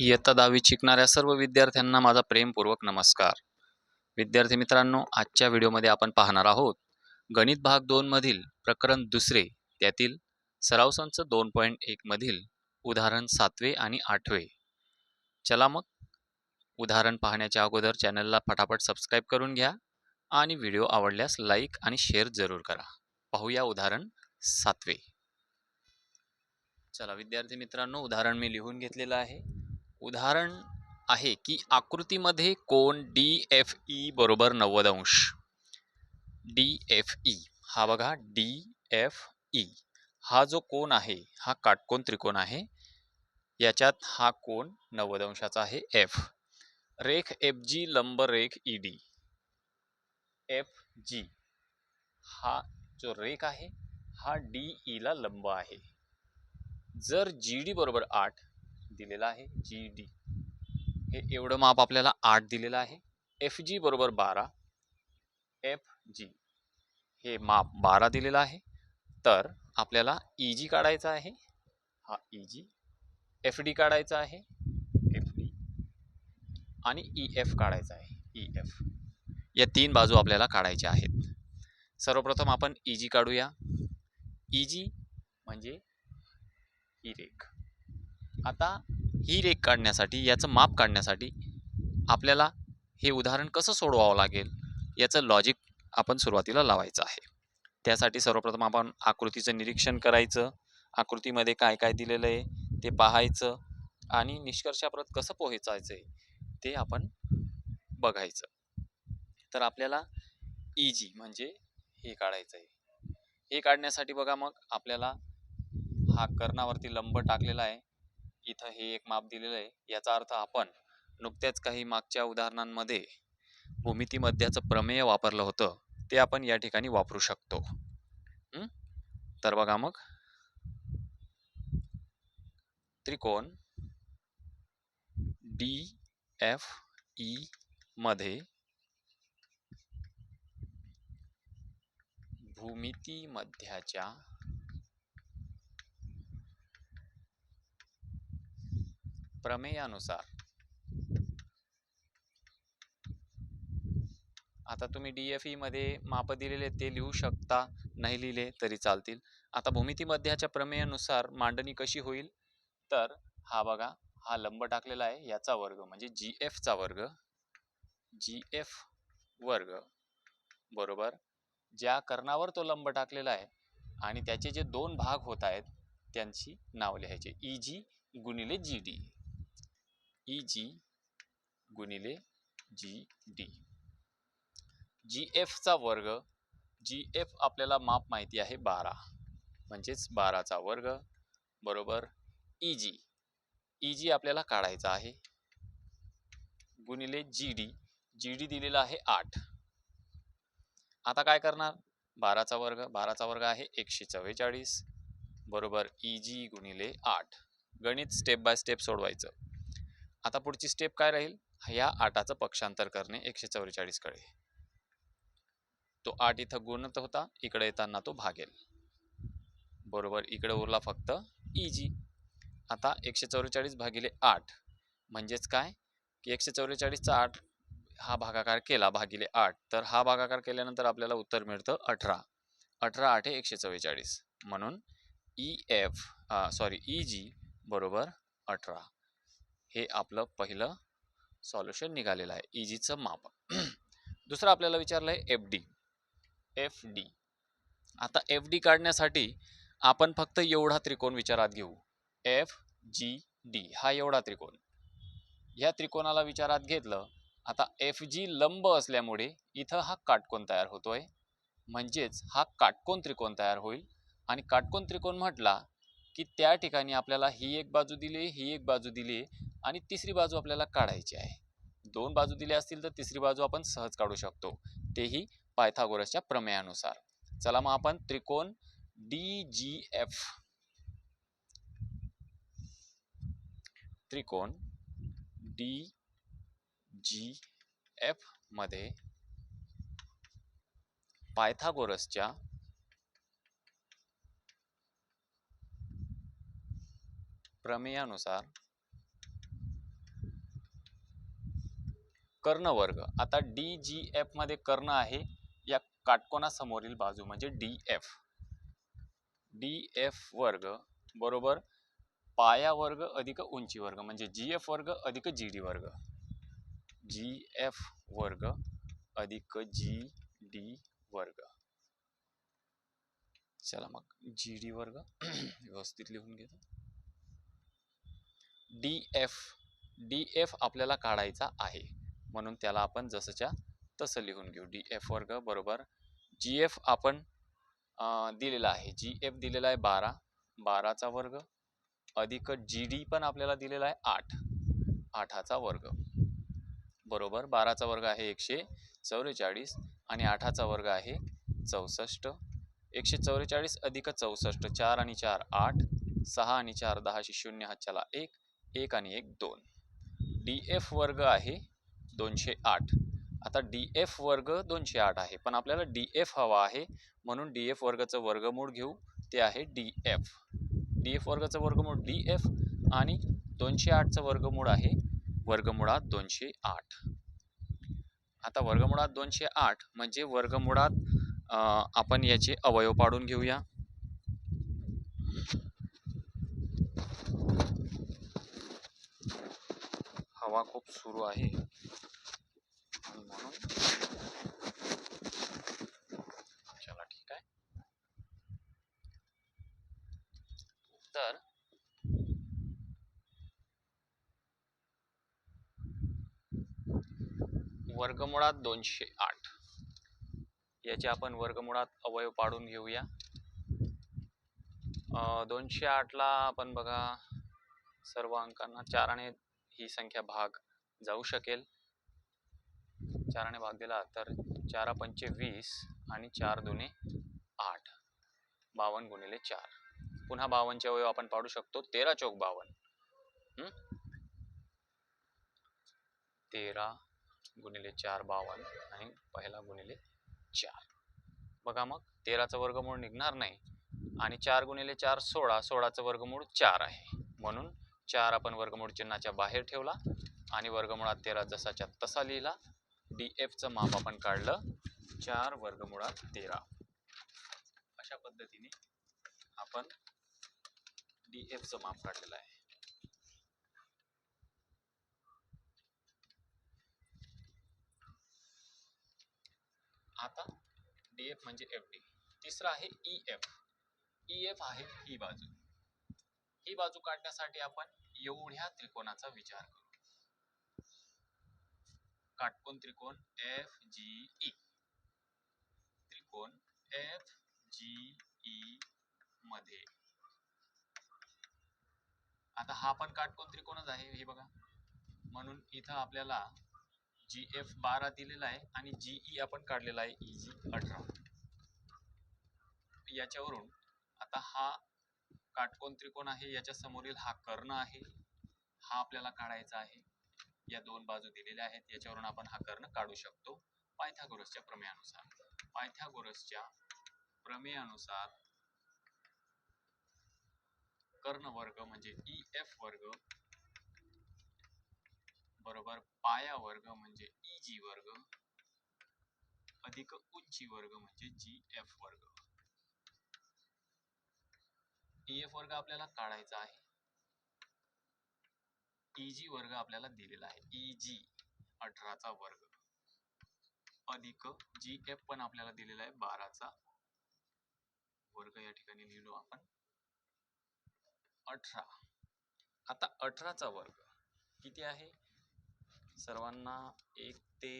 इयत्ता दहावीत शिकणाऱ्या सर्व विद्यार्थ्यांना माझा प्रेमपूर्वक नमस्कार. विद्यार्थी मित्रांनो आजच्या व्हिडिओमध्ये आपण पाहणार आहोत गणित भाग दोनमधील प्रकरण दुसरे त्यातील सराव संच दोन पॉईंट एकमधील उदाहरण सातवे आणि आठवे. चला मग उदाहरण पाहण्याच्या अगोदर चॅनलला फटाफट सबस्क्राईब करून घ्या आणि व्हिडिओ आवडल्यास लाईक आणि शेअर जरूर करा. पाहूया उदाहरण सातवे. चला विद्यार्थी मित्रांनो उदाहरण मी लिहून घेतलेलं आहे. उदाहरण आहे की आकृतीमध्ये कोण डी एफ ई बरोबर नव्वद अंश डी एफ ई हा बघा डी एफ ई हा जो कोण आहे हा काटकोन त्रिकोण आहे. याच्यात हा कोण नव्वद अंशाचा आहे एफ रेख एफ जी लंब रेख ई डी एफ जी हा जो रेख आहे हा डी ईला लंब आहे. जर जी डी बरोबर आठ दिलेला आहे जी डी हे एवढं माप आपल्याला आठ दिलेलं आहे. एफ जी बरोबर बारा एफ जी हे माप बारा दिलेलं आहे. तर आपल्याला ई जी काढायचा आहे. हा ई जी एफ डी काढायचा आहे. एफ डी आणि ई एफ काढायचा आहे. ई एफ या तीन बाजू आपल्याला काढायच्या आहेत. सर्वप्रथम आपण ई जी काढूया. ई जी म्हणजे ही रेख. आता ही रेख काढण्यासाठी याचं माप काढण्यासाठी आपल्याला हे उदाहरण कसं सोडवावं लागेल याचं लॉजिक आपण सुरुवातीला लावायचं आहे. त्यासाठी सर्वप्रथम आपण आकृतीचं निरीक्षण करायचं आकृतीमध्ये काय काय दिलेलं आहे ते पाहायचं आणि निष्कर्षाप्रत कसं पोहोचायचं आहे ते आपण बघायचं. तर आपल्याला ई जी म्हणजे हे काढायचं आहे. हे काढण्यासाठी बघा मग आपल्याला हा कर्णावरती लंब टाकलेला आहे. इथं हे एक माप दिलेलं आहे. याचा अर्थ आपण नुकत्याच काही मागच्या उदाहरणांमध्ये भूमितीमध्याचं प्रमेय वापरलं होतं. ते आपण या ठिकाणी वापरू शकतो. तर बघा मग. त्रिकोण डी एफ ई मध्ये भूमिती मध्याच्या प्रमेयानुसार. आता तुम्ही डी एफमध्ये माप दिलेले ते लिहू शकता नाही लिहिले तरी चालतील. आता भूमिती मध्याच्या प्रमेयानुसार मांडणी कशी होईल? तर हा बघा हा लंब टाकलेला आहे याचा वर्ग म्हणजे जी चा वर्ग. जी एफ वर्ग बरोबर? ज्या कर्णावर तो लंब टाकलेला आहे आणि त्याचे जे दोन भाग होत आहेत त्यांची नाव लिहायचे. ई जी गुणिले जी डी ई जी गुणिले जी डी जी एफचा वर्ग जी एफ आपल्याला माप माहिती आहे बारा. म्हणजेच बाराचा वर्ग बरोबर ई जी ई जी आपल्याला काढायचा आहे. गुणिले जी डी जी डी दिलेला आहे आठ. आता काय करणार? बाराचा वर्ग बाराचा वर्ग आहे एकशे चव्वेचाळीस. बरोबर ई जी गुणिले आठ. गणित स्टेप बाय स्टेप सोडवायचं. आता पुढची स्टेप काय राहील? ह्या आठाचं पक्षांतर करणे एकशे चौवेचाळीसकडे तो आठ इथं गुणत होता इकडे येताना तो भागेल. बरोबर इकडे उरला फक्त ई जी आता एकशे चव्वेचाळीस भागिले आठ म्हणजेच काय? की एकशे चव्वेचाळीसचा आठ हा भागाकार केला भागिले आठ. तर हा भागाकार केल्यानंतर आपल्याला उत्तर मिळतं अठरा. अठरा आठ एकशे चव्वेचाळीस म्हणून E F sorry E G बरोबर अठरा. हे आपलं पहिलं सॉल्युशन निघालेलं आहे. ई जीचं माप. दुसरं आपल्याला विचारलं आहे एफ डी एफ डी आता एफ डी काढण्यासाठी आपण फक्त एवढा त्रिकोण विचारात घेऊ. एफ जी डी हा एवढा त्रिकोण. ह्या त्रिकोणाला विचारात घेतलं आता एफ जी लंब असल्यामुळे इथं हा काटकोन तयार होतोय. म्हणजेच हा काटकोन त्रिकोण तयार होईल. आणि काटकोन त्रिकोण म्हटला की त्या ठिकाणी आपल्याला ही एक बाजू दिली ही एक बाजू दिली आणि तिसरी बाजू आपल्याला काढायची आहे. दोन बाजू दिल्या असतील तर तिसरी बाजू आपण सहज काढू शकतो. तेही पायथागोरसच्या प्रमेयानुसार. चला मग आपण त्रिकोण डी जी एफ त्रिकोण डी जी एफमध्ये पायथागोरसच्या प्रमेयानुसार कर्ण वर्ग. आता डी जी एफमध्ये कर्ण आहे या काटकोनासमोरील बाजू म्हणजे डी एफ डी एफ वर्ग बरोबर पाया वर्ग अधिक उंची वर्ग म्हणजे जी एफ वर्ग अधिक जी डी वर्ग. जी एफ वर्ग अधिक जी डी वर्ग. चला मग जी डी वर्ग व्यवस्थित लिहून घेतो. डी एफ डी एफ आपल्याला काढायचा आहे. म्हणून त्याला आपण जसंच्या तसं लिहून घेऊ. डी एफ वर्ग बरोबर. जी एफ आपण दिलेला आहे. जी एफ दिलेला आहे बारा. बाराचा वर्ग. अधिक जी डी पण आपल्याला दिलेला आहे आठ. आठाचा वर्ग. बरोबर. बाराचा वर्ग आहे एकशे चौवेचाळीस आणि आठाचा वर्ग आहे चौसष्ट. एकशे चौवेचाळीस अधिक चौसष्ट चार आणि चार आठ. सहा आणि चार दहाशे शून्य हातच्याला एक. एक आणि एक दोन. डी एफ वर्ग आहे दोनशे आठ. आता डी एफ वर्ग दोनशे आठ आहे पण आपल्याला डी एफ हवा आहे म्हणून डी एफ वर्गाचं वर्गमूळ घेऊ ते आहे डी एफ. डी एफ वर्गाचं वर्गमूळ डी एफ आणि दोनशे आठचं वर्गमूळ आहे वर्गमुळात दोनशे आठ. आता वर्गमुळात दोनशे आठ म्हणजे वर्गमुळात आपण याचे अवयव पाडून घेऊया. हवा खूप सुरू आहे. चला ठीक आहे. तर वर्गमुळात दोनशे आठ. याचे आपण वर्गमुळात अवयव पाडून घेऊया. दोनशे आठला आपण बघा सर्व अंकांना चाराने ही संख्या भाग जाऊ शकेल. चाराने भाग दिला तर चारा पंचे वीस आणि चार दुने आठ. बावन्न गुणिले चार. पुन्हा बावनचे अवयव आपण पाडू शकतो तेरा चौक बावन्न तेरा गुणिले चार बावन्न आणि पहिला गुणिले चार. बघा मग तेराचं वर्गमूळ निघणार नाही आणि चार गुणिले चार सोळा सोळाचं वर्गमूळ चार आहे. म्हणून चार आपण वर्गमूळ चिन्हाच्या बाहेर ठेवला आणि वर्गमुळात तेरा जसाच्या तसा लिहिला. डी एफचं माप आपण काढलं. चार वर्गमुळात तेरा. अशा पद्धतीने आपण डी एफचं माप काढलेलं आहे. आता डी एफ म्हणजे एफ डी तिसरं आहे ई एफ ई एफ आहे ही बाजू. ही बाजू काढण्यासाठी आपण एवढ्या त्रिकोणाचा विचार करू. काटकोन त्रिकोण एफ जी ई. त्रिकोण एफ जी ई मध्ये. आता हा पण काटकोन त्रिकोणच आहे हे बघा. म्हणून इथं आपल्याला जी एफ बारा दिलेला आहे आणि जीई आपण काढलेला आहे ई जी अठरा. याच्यावरून आता हा काटकोन त्रिकोण आहे याच्या समोरील हा कर्ण आहे हा आपल्याला काढायचा आहे. या दोन बाजू दिलेल्या आहेत. याच्यावरून आपण हा कर्ण काढू शकतो. पायथागोरसच्या प्रमेयानुसार. पायथागोरसच्या प्रमेयानुसार कर्ण वर्ग म्हणजे ई एफ वर्ग बरोबर पाया वर्ग म्हणजे ई जी वर्ग अधिक उंची वर्ग म्हणजे जी एफ वर्ग. ई एफ वर्ग आपल्याला काढायचा आहे. ई जी वर्ग आपल्याला दिलेला आहे. ई जी अठराचा वर्ग. अधिक जी एफ पण आपल्याला दिलेला आहे. बाराचा वर्ग या ठिकाणी लिहिलो आपण. अठरा. आता अठराचा वर्ग किती आहे? सर्वांना एक ते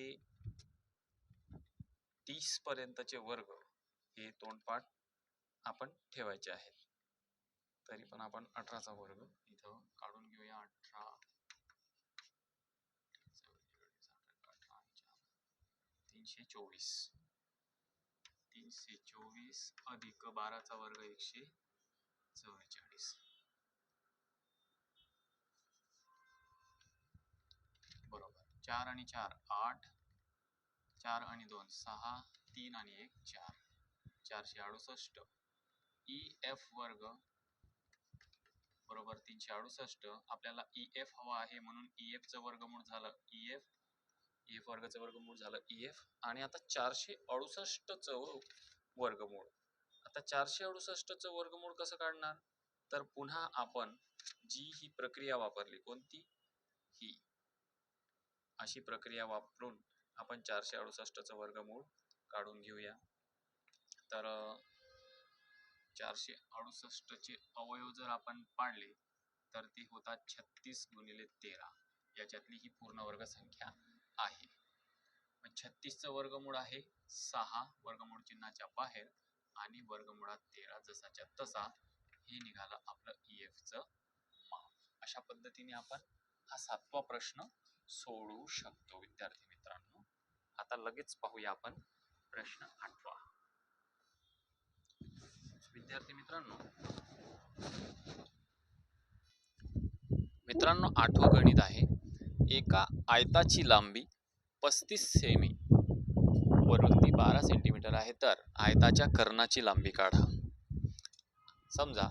तीस पर्यंतचे वर्ग हे तोंडपाठ आपण ठेवायचे आहेत. तरी पण आपण अठराचा वर्ग इथं काढून घेऊया. अठरा तीनशे चोवीस. तीनशे चोवीस अधिक बाराचा वर्ग एकशे चव्वेचाळीस. बरोबर. चार आणि चार आठ. चार आणि दोन सहा. तीन आणि एक चार. चारशे अडुसष्ट. ई एफ वर्ग. बरोबर तीनशे अडुसष्ट. आपल्याला ई एफ हवा आहे म्हणून ई एफचं वर्गमूळ झालं. ई एफ एफ वर्गाचं वर्गमूळ झालं ई एफ आणि आता चारशे अडुसष्टचं वर्गमूळ. आता चारशे अडुसष्टचं वर्गमूळ कसं काढणार? तर पुन्हा आपण जी ही प्रक्रिया वापरली कोणती? ही. अशी प्रक्रिया वापरून आपण चारशे अडुसष्टचं वर्गमूळ काढून घेऊया. तर चारशे अडुसष्टचे अवयव जर आपण पाडले तर ते होतात छत्तीस गुणिले तेरा. याच्यातली ही पूर्ण वर्ग संख्या आहे. छत्तीसचं वर्गमूळ आहे सहा वर्गमूळ चिन्हाच्या बाहेर आणि वर्गमुळात तेरा जसाच्या तसा. हे निघालं आपलं ई एफचं माप. अशा पद्धतीने आपण हा सातवा प्रश्न सोडवू शकतो विद्यार्थी मित्रांनो. आता लगेच पाहूया आपण प्रश्न आठवा. विद्यार्थी मित्रांनो मित्रांनो आठवं गणित आहे. एका आयताची लांबी पस्तीस सेमी व रुंदी बारा सेंटीमीटर आहे. तर आयताच्या कर्णाची लांबी काढा. समजा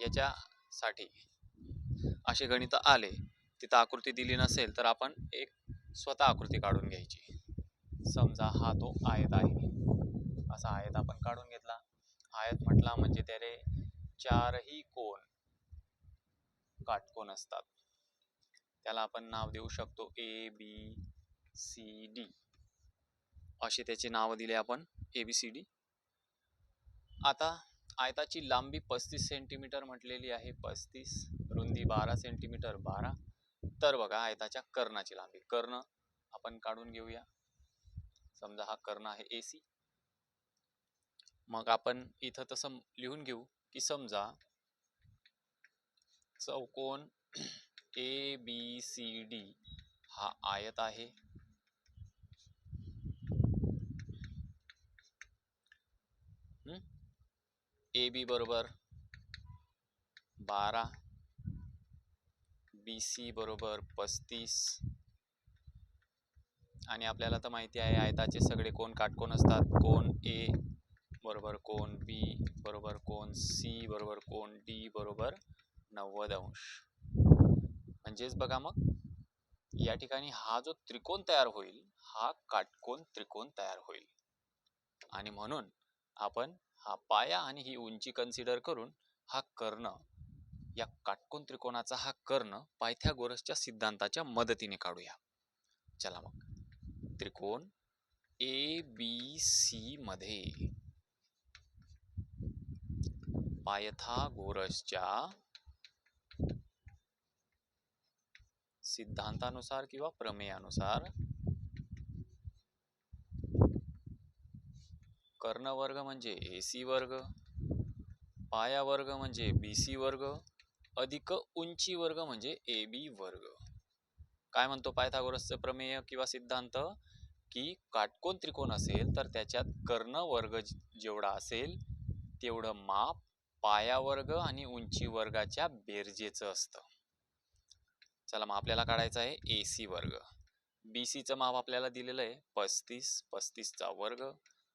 याच्यासाठी असे गणित आले तिथं आकृती दिली नसेल तर आपण एक स्वतः आकृती काढून घ्यायची. समजा हा तो आयत आहे. असा आयत आपण काढून घेतला. आयत म्हटला म्हणजे त्याने चारही कोण काटकोन असतात. त्याला आपण नाव देऊ शकतो ए बी सी डी असे त्याचे नाव दिले आपण ए बी सी डी आता आयताची लांबी पस्तीस सेंटीमीटर म्हटलेली आहे पस्तीस रुंदी बारा सेंटीमीटर बारा. तर बघा आयताच्या कर्णाची लांबी. कर्ण आपण काढून घेऊया. समजा हा कर्ण आहे ए सी मग आपण इथं तसं लिहून घेऊ की समजा चौकोन ए बी सी डी हा आयत आहे. ए बी बरोबर बारा. बी सी बरोबर पस्तीस. आणि आपल्याला तर माहिती आहे आयताचे सगळे कोण काटकोण असतात? कोण ए बरोबर कोण बी बरोबर कोण सी बरोबर कोण डी बरोबर नव्वद अंश. म्हणजेच बघा मग या ठिकाणी हा जो त्रिकोण तयार होईल हा काटकोन त्रिकोण तयार होईल. आणि म्हणून आपण हा पाया आणि ही उंची कन्सिडर करून हा कर्ण या काटकोन त्रिकोणाचा हा कर्ण पायथ्यागोरसच्या सिद्धांताच्या मदतीने काढूया. चला मग. त्रिकोण ए बी सी मध्ये पायथागोरसच्या सिद्धांतानुसार किंवा प्रमेयानुसार कर्ण वर्ग म्हणजे ए सी वर्ग पाया वर्ग म्हणजे बी सी वर्ग अधिक उंची वर्ग म्हणजे ए बी वर्ग. काय म्हणतो पायथागोरसचं प्रमेय किंवा सिद्धांत? की काटकोन त्रिकोण असेल तर त्याच्यात कर्ण वर्ग जेवढा असेल तेवढं माप पाया वर्ग आणि उंची वर्गाच्या बेरजेचं असतं. चला मग आपल्याला काढायचं आहे ए सी वर्ग. बी सीचं माप आपल्याला दिलेलं आहे पस्तीस पस्तीसचा वर्ग.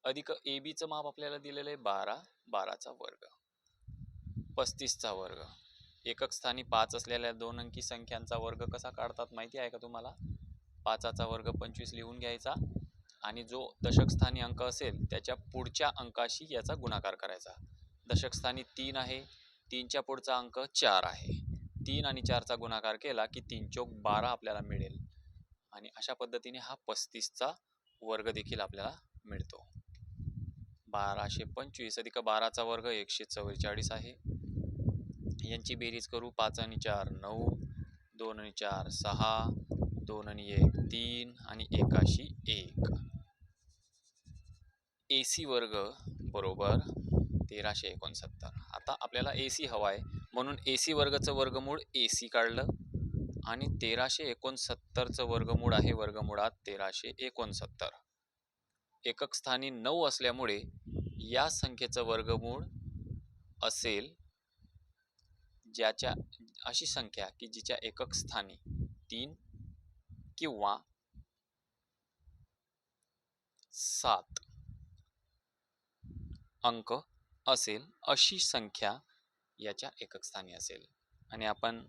अधिक ए बीचं माप आपल्याला दिलेलं आहे बारा बाराचा वर्ग. पस्तीसचा वर्ग. एकक स्थानी पाच असलेल्या दोन अंकी संख्यांचा वर्ग कसा काढतात माहिती आहे का तुम्हाला? पाचाचा वर्ग पंचवीस लिहून घ्यायचा आणि जो दशकस्थानी अंक असेल त्याच्या पुढच्या अंकाशी याचा गुणाकार करायचा. दशकस्थानी तीन आहे तीनच्या पुढचा अंक चार आहे. तीन आणि चारचा गुणाकार केला की तीन चौक बारा आपल्याला मिळेल. आणि अशा पद्धतीने हा पस्तीसचा वर्ग देखील आपल्याला मिळतो. बाराशे पंचवीस अधिक बाराचा वर्ग एकशे चव्वेचाळीस आहे. यांची बेरीज करू पाच आणि चार नऊ दोन आणि चार सहा दोन आणि एक तीन आणि एकाशी एक. ए सी वर्ग बरोबर तेराशे एकोणसत्तर. आता आपल्याला ए सी हवा आहे म्हणून ए सी वर्गाचं वर्गमूळ ए सी काढलं. आणि तेराशे एकोणसत्तरचं वर्गमूळ आहे वर्गमुळात तेराशे एकोणसत्तर. एकक स्थानी नऊ असल्यामुळे या संख्येचं वर्गमूळ असेल ज्याच्या अशी संख्या की जिच्या एकक स्थानी तीन किंवा सात अंक असेल अशी संख्या याच्या एकक स्थानी असेल. आणि आपण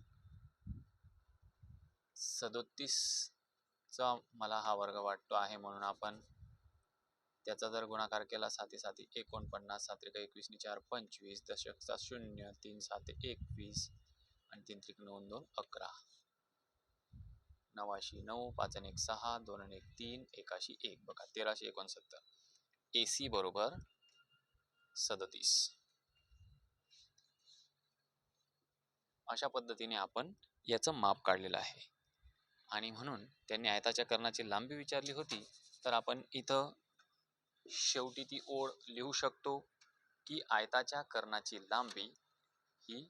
सदोतीसचा मला हा वर्ग वाटतो आहे म्हणून आपण त्याचा जर गुणाकार केला साती साती एकोणपन्नास सात्रिक एकवीसने चार पंचवीस दशकचा शून्य तीन सात एकवीस आणि तीन त्रिक नऊ दोन अकरा. नवाशी नऊ पाच आणि एक सहा दोन आणि एक तीन एकाशी एक. बघा तेराशे एकोणसत्तर. ए सी बरोबर सदतीस. अशा पद्धतीने आपण याचं माप काढलेलं आहे. आणि म्हणून त्यांनी आयताच्या कर्णाची लांबी विचारली होती तर आपण इथं शेवटी ती ओळ लिहू शकतो की आयताच्या कर्णाची लांबी ही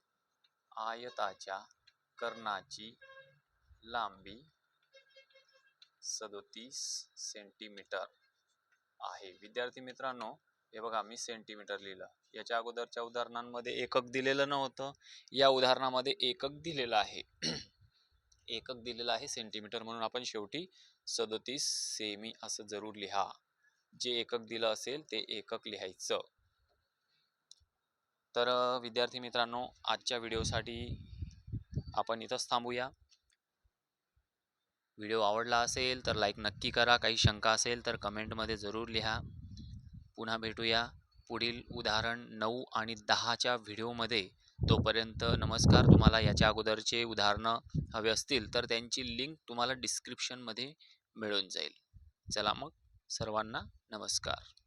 आयताच्या कर्णाची लांबी सदोतीस सेंटीमीटर आहे. विद्यार्थी मित्रांनो हे बघा मी सेंटीमीटर लिहिलं. याच्या अगोदरच्या उदाहरणांमध्ये एकक दिलेलं नव्हतं. या उदाहरणामध्ये एकक दिलेलं आहे. एकक दिलेलं आहे सेंटीमीटर म्हणून आपण शेवटी सदोतीस सेमी असं जरूर लिहा. जे एकक दिलं असेल ते एकक लिहायचं. तर विद्यार्थी मित्रांनो आजच्या व्हिडिओसाठी आपण इथंच थांबूया. व्हिडिओ आवडला असेल तर लाईक नक्की करा. काही शंका असेल तर कमेंटमध्ये जरूर लिहा. पुन्हा भेटूया. पुढील उदाहरण नऊ आणि दहाच्या व्हिडिओमध्ये. तोपर्यंत नमस्कार. तुम्हाला याच्या अगोदरचे उदाहरणं हवे असतील तर त्यांची लिंक तुम्हाला डिस्क्रिप्शनमध्ये मिळून जाईल. चला मग. सर्वांना नमस्कार.